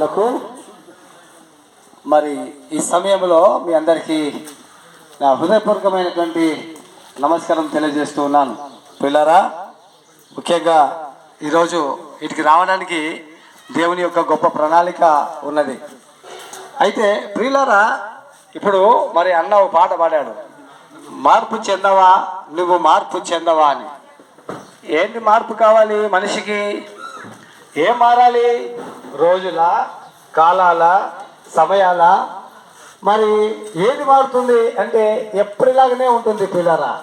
కళాకారులకు మరి ఈ సమయంలో మీ అందరికీ నా హృదయపూర్వకమైనటువంటి నమస్కారం తెలియజేస్తూ ఉన్నాను. పిల్లరా ముఖ్యంగా ఈరోజు వీటికి రావడానికి దేవుని యొక్క గొప్ప ప్రణాళిక ఉన్నది. అయితే ప్రియులారా ఇప్పుడు మరి అన్న ఒక పాట పాడాడు. మార్పు చెందవా నువ్వు మార్పు చెందవా అని. ఏంటి మార్పు కావాలి మనిషికి? ఏం మారాలి? రోజుల కాలాల సమయాల. మరి ఏది మారుతుంది అంటే ఎప్పటిలాగానే ఉంటుంది పిల్లరా.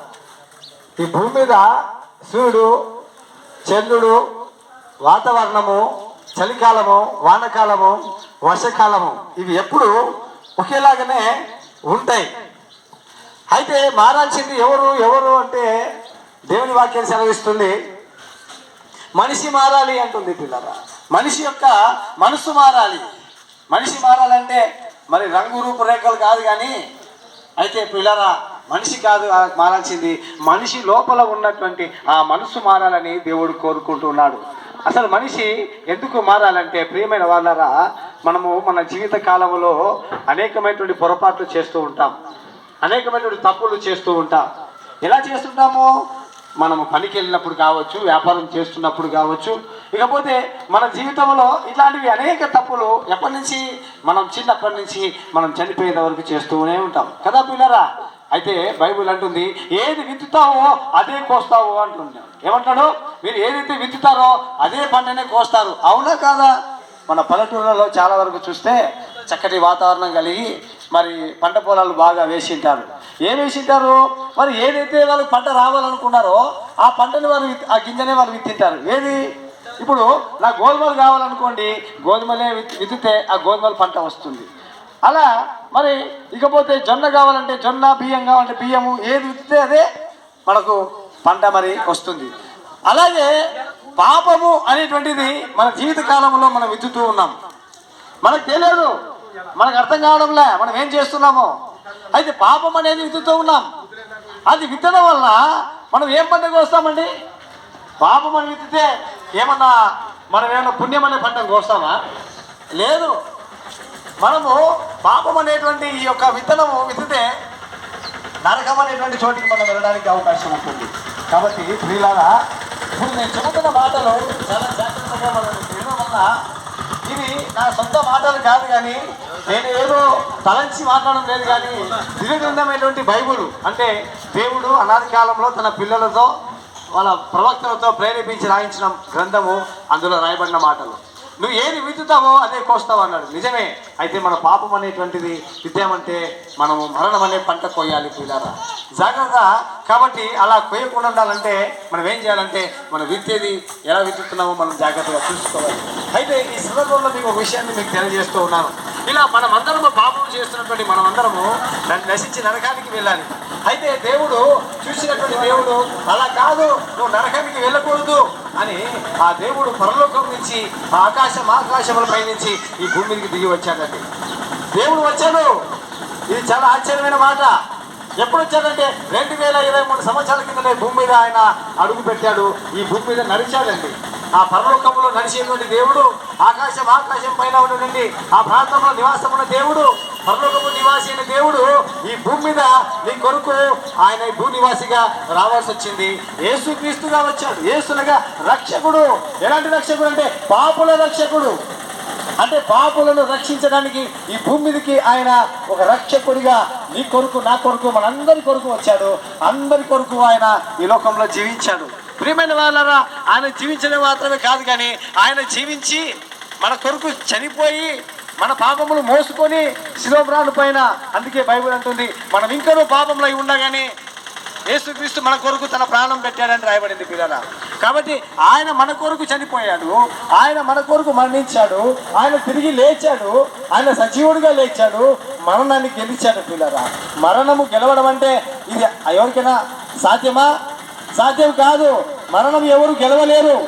ఈ భూమి మీద సూర్యుడు చంద్రుడు వాతావరణము చలికాలము వానకాలము వర్షకాలము ఇవి ఎప్పుడు ఒకేలాగానే ఉంటాయి. అయితే మారాల్సింది ఎవరు ఎవరు అంటే దేవుని వాక్యం సెలవిస్తుంది. మనిషి మారాలి అంటుంది పిల్లరా. మనిషి యొక్క మనసు మారాలి. మనిషి మారాలంటే మరి రంగు రూపురేఖలు కాదు కానీ అయితే పిల్లరా మనిషి కాదు మారాల్సింది. మనిషి లోపల ఉన్నటువంటి ఆ మనసు మారాలని దేవుడు కోరుకుంటున్నాడు. అసలు మనిషి ఎందుకు మారాలంటే ప్రియమైన వాళ్ళరా మనము మన జీవిత కాలంలో అనేకమైనటువంటి పొరపాట్లు చేస్తూ ఉంటాం. అనేకమైనటువంటి తప్పులు చేస్తూ ఉంటాం. ఎలా చేస్తుంటాము? మనము పనికి వెళ్ళినప్పుడు కావచ్చు వ్యాపారం చేస్తున్నప్పుడు కావచ్చు ఇకపోతే మన జీవితంలో ఇట్లాంటివి అనేక తప్పులు ఎప్పటి నుంచి మనం చిన్నప్పటి నుంచి మనం చనిపోయేంత వరకు చేస్తూనే ఉంటాం. కదా పిల్లరా? అయితే బైబిల్ అంటుంది ఏది విత్తుతావో అదే కోస్తావో అంటుంది ఏమంటాడు? మీరు ఏదైతే విత్తుతారో అదే పంటనే కోస్తారు. అవునా కాదా? మన పల్లెటూళ్ళలో చాలా వరకు చూస్తే చక్కటి వాతావరణం కలిగి మరి పంట పొలాలు బాగా వేసింటారు. ఏం వేసింటారు? మరి ఏదైతే వాళ్ళు పంట రావాలనుకున్నారో ఆ పంటని వారు ఆ గింజనే వాళ్ళు విత్తింటారు. ఏది? ఇప్పుడు నా గోధుమలు కావాలనుకోండి గోధుమలే విత్ విత్తితే ఆ గోధుమల పంట వస్తుంది. అలా మరి ఇకపోతే జొన్న కావాలంటే జొన్న బియ్యం కావాలంటే బియ్యము ఏది విత్తితే అదే మనకు పంట మరి వస్తుంది. అలాగే పాపము అనేటువంటిది మన జీవిత కాలంలో మనం విత్తుతూ ఉన్నాం. మనకు తెలియదు మనకు అర్థం కావడంలే మనం ఏం చేస్తున్నామో. అయితే పాపం అనేది విత్తుతూ ఉన్నాం. అది విత్తడం వల్ల మనం ఏం పంట కోస్తామండి పాపం అని విత్తితే ఏమన్నా మనం ఏమన్నా పుణ్యం అనే పంట కోస్తామా? లేదు. మనము పాపం అనేటువంటి ఈ యొక్క విత్తనము విత్తితే నరకం అనేటువంటి చోటికి మనం వెళ్ళడానికి అవకాశం ఉంటుంది. కాబట్టి ప్రియులారా ఇప్పుడు నేను చెబుతున్న మాటలు చాలా జాగ్రత్తగా మనం వినడం వల్ల ఇవి నా సొంత మాటలు కాదు కానీ నేను ఏదో తలంచి మాట్లాడడం లేదు కానీ దివ్యగ్రంథమైనటువంటి బైబుల్ అంటే దేవుడు అనాది కాలంలో తన పిల్లలతో వాళ్ళ ప్రవక్తలతో ప్రేరేపించి రాయించిన గ్రంథము అందులో రాయబడిన మాటలు. నువ్వు ఏది విత్తుతావో అదే కోస్తావు అన్నాడు. నిజమే అయితే మన పాపం అనేటువంటిది విద్యమంటే మనము మరణం అనే పంట కొయ్యాలి పిల్లారా. జాగ్రత్త కాబట్టి అలా కోయకుండా ఉండాలంటే మనం ఏం చేయాలంటే మనం విత్తేది ఎలా విత్తుతున్నామో మనం జాగ్రత్తగా చూసుకోవాలి. అయితే ఈ సందర్భంలో మీకు ఒక విషయాన్ని మీకు తెలియజేస్తూ ఉన్నాను. ఇలా మనం అందరము పాపం చేస్తున్నటువంటి మనం అందరము నశించి నరకానికి వెళ్ళాలి. అయితే దేవుడు చూసినటువంటి దేవుడు అలా నరకానికి వెళ్ళకూడదు అని ఆ దేవుడు పరలోకం నుంచి ఆకాశం ఆకాశములపై నుంచి ఈ భూమి మీదకి దిగి వచ్చాడండి. దేవుడు వచ్చాడు. ఇది చాలా ఆశ్చర్యమైన మాట. ఎప్పుడు వచ్చాడంటే రెండు వేల ఇరవై మూడు సంవత్సరాల కిందనే భూమి మీద ఆయన అడుగు పెట్టాడు ఈ భూమి మీద నడిచాడండి. ఆ పరలోకంలో నడిచేటువంటి దేవుడు ఆకాశం ఆకాశం పైన ఉన్నటువంటి ఆ ప్రాంతంలో నివాసం ఉన్న దేవుడు పరలోకము నివాసి అయిన దేవుడు ఈ భూమి మీద నీ కొరకు ఆయన భూనివాసిగా భూ నివాసిగా రావాల్సి వచ్చింది. యేసు క్రీస్తుగా వచ్చాడు. యేసునగా రక్షకుడు. ఎలాంటి రక్షకుడు అంటే? పాపుల రక్షకుడు. అంటే పాపులను రక్షించడానికి ఈ భూమి మీదకి ఆయన ఒక రక్షకుడిగా నీ కొరకు నా కొరకు మనందరి కొరకు వచ్చాడు. అందరి కొరకు ఆయన ఈ లోకంలో జీవించాడు. ప్రియమైన వాళ్ళరా ఆయన జీవించడం మాత్రమే కాదు కానీ ఆయన జీవించి మన కొరకు చనిపోయి మన పాపములు మోసుకొని శిలోబ్రాను పైన అందుకే బైబుల్ అంటుంది మనం ఇంకనూ పాపంలో అయి ఉండగానే యేసుక్రీస్తు మన కొరకు తన ప్రాణం పెట్టాడని రాయబడింది పిల్లల. కాబట్టి ఆయన మన కొరకు చనిపోయాడు ఆయన మన కొరకు మరణించాడు ఆయన తిరిగి లేచాడు ఆయన సజీవుడిగా లేచాడు మరణాన్ని గెలిచాడు పిల్లల. మరణము గెలవడం అంటే ఇది ఎవరికైనా సాధ్యమా? సాధ్యం కాదు. మరణం ఎవరు గెలవలేరు.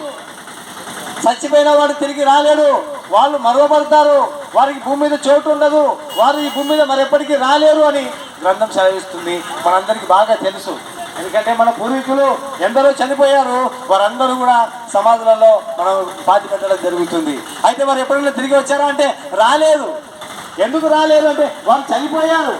చచ్చిపోయిన వాడు తిరిగి రాలేడు. వాళ్ళు మరవబడతారు. వారికి భూమి మీద చోటు ఉండదు. వారు ఈ భూమి మీద మరెప్పటికీ రాలేరు అని గ్రంథం సెలవిస్తుంది. మనందరికీ బాగా తెలుసు. ఎందుకంటే మన పూర్వీకులు ఎందరో చనిపోయారు. వారందరూ కూడా సమాధులలో మనం పాతి పెట్టడం జరుగుతుంది. అయితే వారు ఎప్పుడైనా తిరిగి వచ్చారా అంటే రాలేదు. ఎందుకు రాలేదు అంటే వాళ్ళు చనిపోయారు.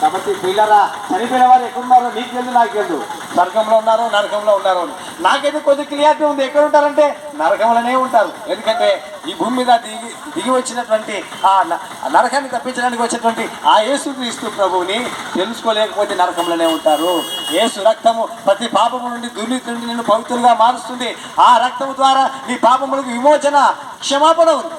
కాబట్టి పిల్లరా చనిపోయిన వారు ఎక్కడున్నారో నీకు తెలుసు నాకు తెలుసు. నరకంలో ఉన్నారు నరకంలో ఉన్నారు అని. నాకైతే కొద్ది క్లియారిటీ ఉంది. ఎక్కడ ఉంటారంటే నరకంలోనే ఉంటారు. ఎందుకంటే ఈ భూమి మీద దిగి దిగి వచ్చినటువంటి ఆ న- నరకాన్ని తప్పించడానికి వచ్చినటువంటి ఆ యేసుక్రీస్తు ప్రభువుని తెలుసుకోలేకపోతే నరకంలోనే ఉంటారు. యేసు రక్తము ప్రతి పాపము నుండి దుర్నీతి నుండి నిన్ను పవిత్రులుగా మారుస్తుంది. ఆ రక్తము ద్వారా నీ పాపములకు విమోచన క్షమాపణ ఉంది.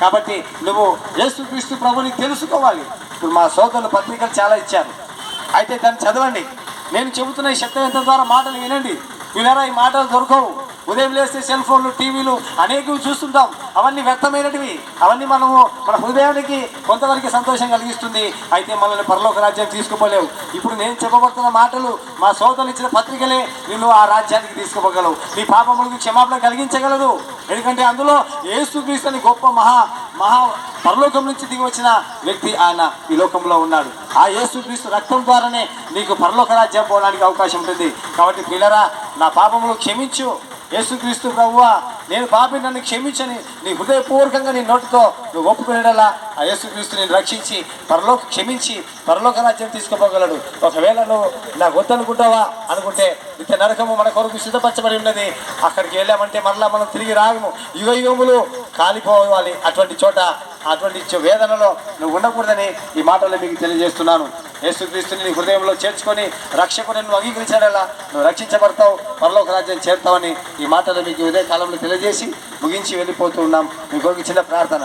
కాబట్టి నువ్వు యేసుక్రీస్తు ప్రభుని తెలుసుకోవాలి. ఇప్పుడు మా సోదరులు పత్రికలు చాలా ఇచ్చారు. అయితే దాన్ని చదవండి. నేను చెబుతున్న ఈ శక్తివంతం ద్వారా మాటలు వినండి. వినరా ఈ మాటలు దొరకవు. ఉదయం లేస్తే సెల్ ఫోన్లు టీవీలు అనేకవి చూస్తుంటాం. అవన్నీ వ్యర్థమైనటివి అవన్నీ మనము మన హృదయానికి కొంతవరకు సంతోషం కలిగిస్తుంది. అయితే మనల్ని పరలోక రాజ్యానికి తీసుకుపోలేవు. ఇప్పుడు నేను చెప్పబడుతున్న మాటలు మా సోదరులు ఇచ్చిన పత్రికలే నిన్ను ఆ రాజ్యానికి తీసుకుపోగలవు. నీ పాపములకు క్షమాపణ కలిగించగలదు ఎందుకంటే అందులో ఏసుక్రీస్తుని గొప్ప మహా మహా పరలోకం నుంచి దిగి వచ్చిన వ్యక్తి ఆయన ఈ లోకంలో ఉన్నాడు. ఆ యేసుక్రీస్తు రక్తం ద్వారానే నీకు పరలోక రాజ్యం పోవడానికి అవకాశం ఉంటుంది. కాబట్టి పిల్లరా నా పాపములు క్షమించు. యేసుక్రీస్తు ప్రభువా నేను పాపి నన్ను క్షమించని నీ హృదయపూర్వకంగా నీ నోటితో నువ్వు ఒప్పుకునేలా ఆ యేసుక్రీస్తు నేను రక్షించి పరలోక క్షమించి పరలోక రాజ్యం తీసుకుపోగలడు. ఒకవేళ నువ్వు నాకు వద్దనుకుంటావా అనుకుంటే నిత్య నరకము మన కొరకు సిద్ధపరచబడి ఉన్నది. అక్కడికి వెళ్ళామంటే మరలా మనం తిరిగి రాగము. యుగ యుగములు కాలిపోవాలి అటువంటి చోట అటువంటి వేదనలో నువ్వు ఉండకూడదని ఈ మాటలు మీకు తెలియజేస్తున్నాను. యేసుక్రీస్తుని నీ హృదయంలో చేర్చుకొని రక్షకుని నువ్వు అంగీకరించాడలా నువ్వు రక్షించబడతావు పరలోక రాజ్యం చేరుతావని ఈ మాటలు మీకు ఇదే కాలంలో తెలియజేసి ముగించి వెళ్ళిపోతూ ఉన్నాం. మీ కొరకు చిన్న ప్రార్థన.